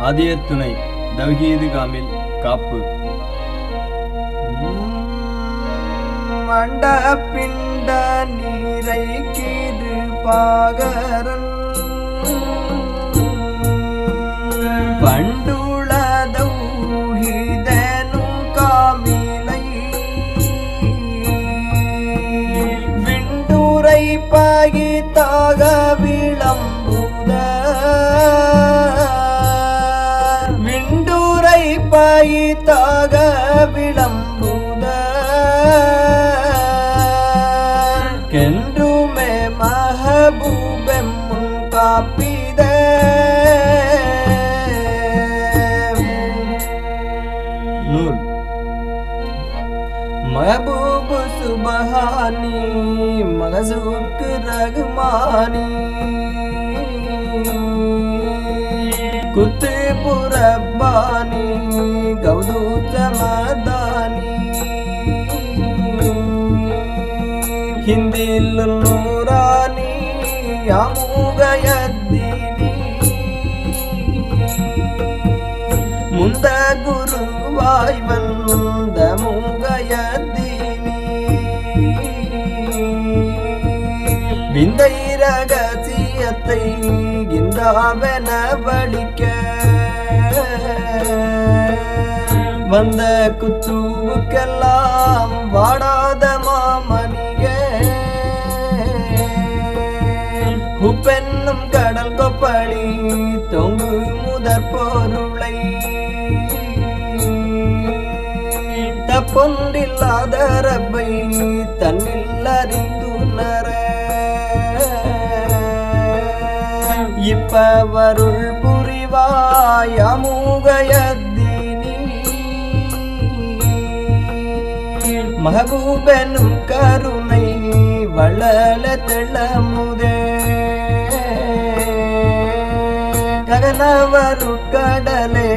ஆதியத்துணை தவ்ஹீது காமில் காப்பு. மண்ட பிண்ட நீரை கீது பாகரன். பண்டுளதௌஹிதனும் பகித்தாக விளம்புத கென்றுமே மஹபூபெம் முன் காப்பித நூல் மஹபூபு சுபஹானி மகசூக்கு भवानी गौदूत मदानी ಹಿಂದಿಲ್ ನೂರಾನಿ ಅಮೂಗಯದ್ದಿನಿ ಮುಂದ ಗುರುವಾಯ್ ಬಂದ ಮೂಗಯದ್ದಿನಿ ಬಿಂದೈರಗಸಿಯತ್ತೈ ಗಿಂದಾವನ ಬಳಿಕ வந்த குத்துவுக்கெல்லாம் வாடாத மாமணிய. உப்பென்னும் கடல் கொப்பளி தொங்கு முதற் பொருளை. தப்பொன்றில்லாத ரப்பை தன்னில் அறிந்துணர. இப்பவருள் புரிவாய் அமுகயத்தினி மகபூபனும் கருணை வள்ளல தெள்ளமுதே ககனவருட்கடலே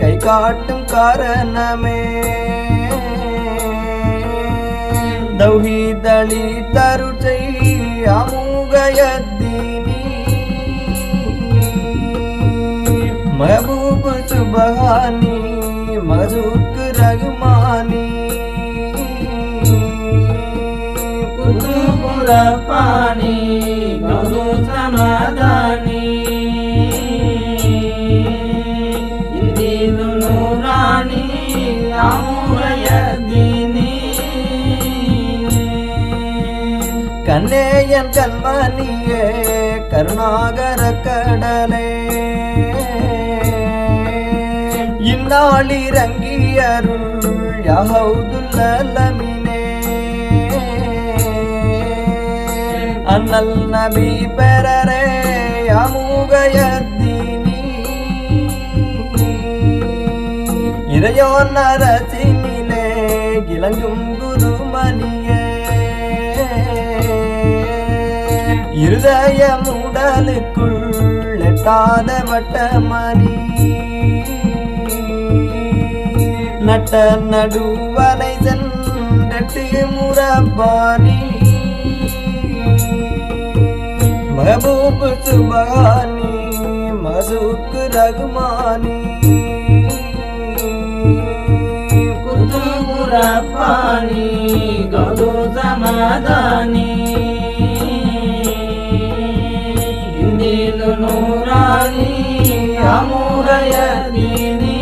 கை காட்டும் காரணமே. தௌஹீதளி தருச்சை அமுகயத்தினி மஹபூப் சுபஹானி गप्पानि बहु समादानि इन्दीनु नूराणि அமுறையதினி கண்ணேயன் கல்வனியே கருணாகர கடலே. இந்நாளிறங்கியருள் யஹவுதுல்லமி அண்ணல் நபி பெறரே அமுகயத்தினி இறையோ நரசினிலே இளங்கும் குருமணியே. இருதய முடலுக்குள் எட்டாத வட்டமணி. நட்ட நடுவலை சென்றட்டு முரபானி महबूब तुमानी मजूक रगमानी कुतुब रब्बानी गदो जमादानी दिल नूरानी अमूर यदीनी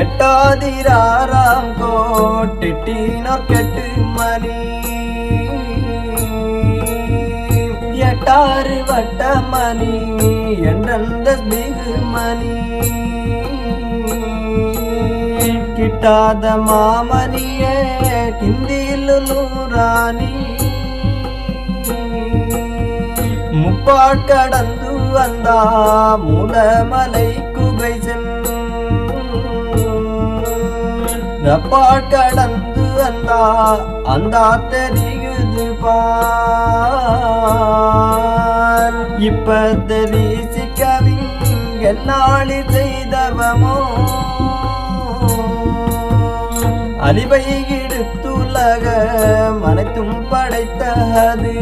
எட்டாதிராராம் கோட்டெட்டினார் கெட்டு மணி எட்டாறு வட்டமணி என்றந்த பிகு கிட்டாத மாமணியே கிந்தியிலுராணி முப்பாட் கடந்து வந்தா மூலமலை குகை சென்பாட்கடந்து வந்தா அந்த தெரிய பார். இப்ப தெரிசிக்கவிங் என்னாளி செய்தவமோ? அலிவை எடுத்துலக மனைத்தும் படைத்தது.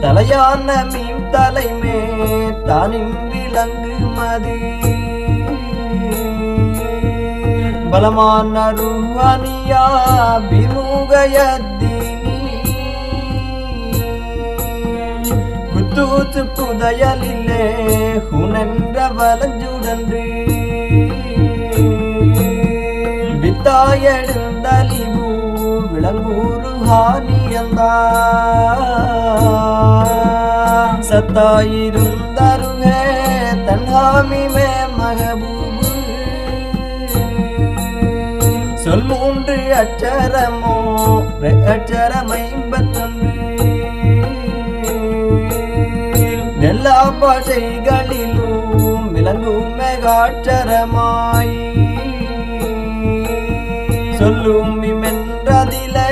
தலையான மீன் தலைமே தானின் விலங்கு மதி. பலமான ருஹானியா விமுகயத்தினி குத்தூத்து புதையலிலே ஹுனென்ற வலஞ்சுடன்று. வித்தாயெழுந்தலிவு விளங்கூறு ஹானியந்தா சத்தாயிருந்தருகே தன்ஹாமி மே மகபூபு சொல் மூன்று அச்சரமோ அச்சரம் ஐம்பத்தொன்று எல்லா பாஷைகளிலும் விளங்கும் மெகாட்சரமாய் சொல்லும் இமென்றதிலே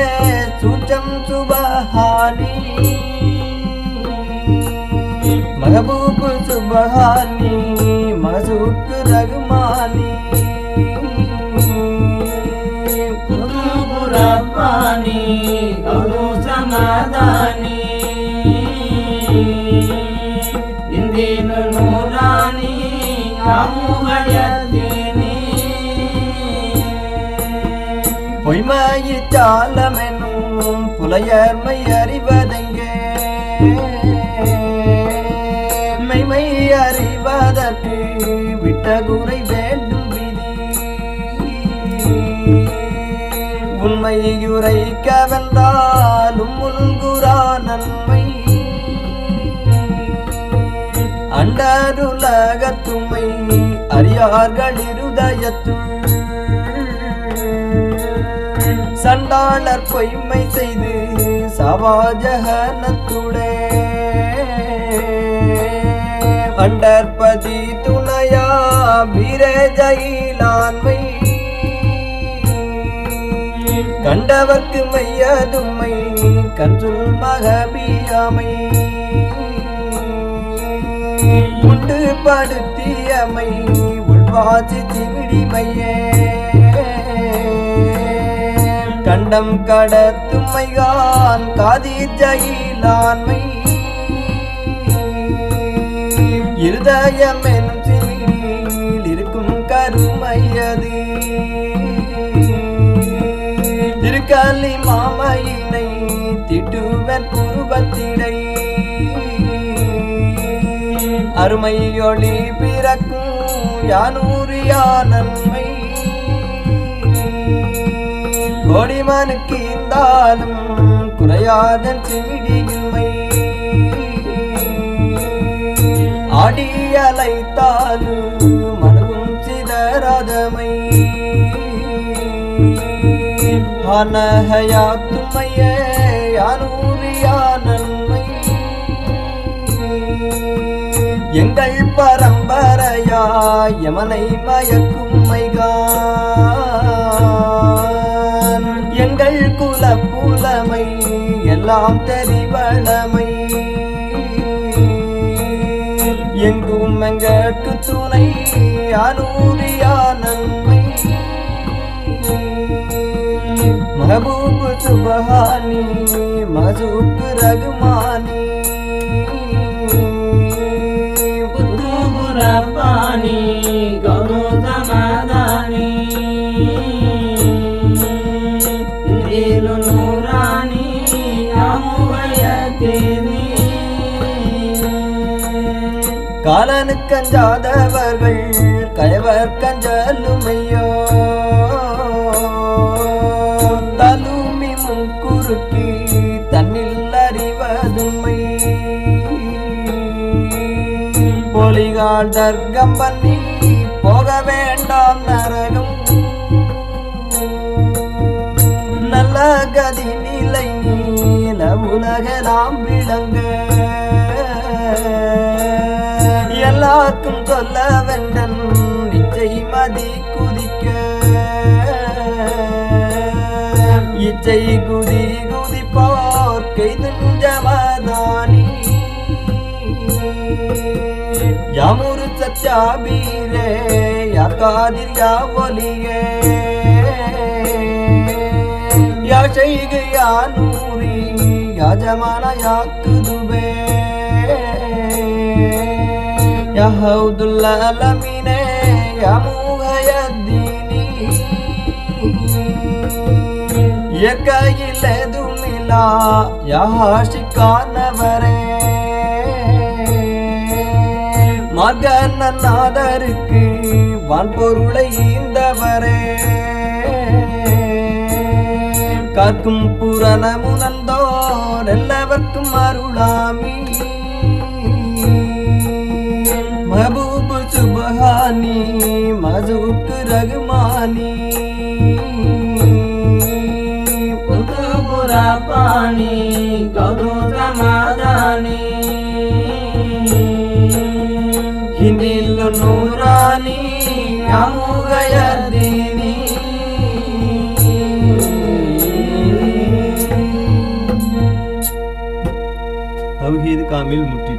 சூச்சம் சுபஹானி. மகபூபு சுபஹானி மகசூக்கு ரகுமானி. ரப்பானி சமாதானி இந்தீனு நூரானி அமுகயத்தினி பொய்மயிச்சாலமெனும் புலையர்மை அறிவதெங்கே மெய்மை அறிவதற்கு விட்ட குறை வேண்டும் உண்மையுரைக்க வென்றாலும் முல்குரா நன்மை. அண்டருலகத்துமை அறியார்கள் இருதயத்துள். சண்டாளர் பொய்மை செய்து சவாஜகனத்துடே. அண்டற்பதி துணையா வீரஜயிலான்மை கண்டவர்க்கு மையதுமை கன்றுள் மகபியாமை. உண்டு படுத்தியமை உள்வாசி திமிடிமையே. கண்டம் கடத்துமைகான் காதி ஜயிலான்மை. இருதயம் திருக்கல்லி மாமையினை திட்டுவர் குருபத்திடை அருமையொளி பிறக்கும் யானூரியா நன்மை. கோடிமனுக்கு இருந்தாலும் குறையாத சிமிடியுமை ஆடி அலைத்தாலும் மனவும் சிதறாதமை. அனஹயாத்துமையே யானூரியா நன்மை. எங்கள் பரம்பரையா யமனை மயக்குமைகான் எங்கள் குல புலமை எல்லாம் தெரிவளமை. எங்கும் எங்கட்கு துணை அனூரியா நன்மை. மஹபூப் சுபஹானி மசூக் ரகுமானி குதுபு ரப்பானி கௌது சமாதானி இந்தீனு நூரானி அமுகயத்தினி காலனு கஞ்சாதவர்கள் கயவர் கஞ்சலுமையோ தலுமி பொலிகால் தர்க்கம் பண்ணி போக வேண்டாம் நரகம். நல்ல கதி நிலை நீல உலக நாம் விளங்க. எல்லாருக்கும் சொல்ல வேண்டன் நிச்சை மதி குதிக்க. இச்சை குதி குதிப்போர் ಯಾಮೂರು ಸತ್ಯ ಬೀರೆ ಯಾಕಾದಿರ್ ಯಾವಲಿಗೆ ಯಾ ಶೈಗೆ, ಯಾ ನೂರಿ, ಯಾ ಜಮಾನ ಯಾಕುದುಬೆ ಯಾ ಹೌದುಲ್ಲ ಅಲಮಿನೆ ಯಾ ಮೂಹಯದ್ದೀನಿ ಏಕ ಇಲ್ಲದು ಮಿಲ, ಯಾ ಶಿಕಾನ மகநாதருக்கு வான்பொருளை ஈந்தவரே. காக்கும் புரணமுனந்தோர் எல்லாவர்க்கும் அருளாமி. மபூபு சுபஹானி மதுக்கு ரகுமானி. புத்துபுரப்பாணி கௌதமாதானி ಹಿಂದಿಲ್ಲು ನೂರಾನಿ ಅಮುಗಯದೀನಿ தௌஹீது காமில் முற்றிற்று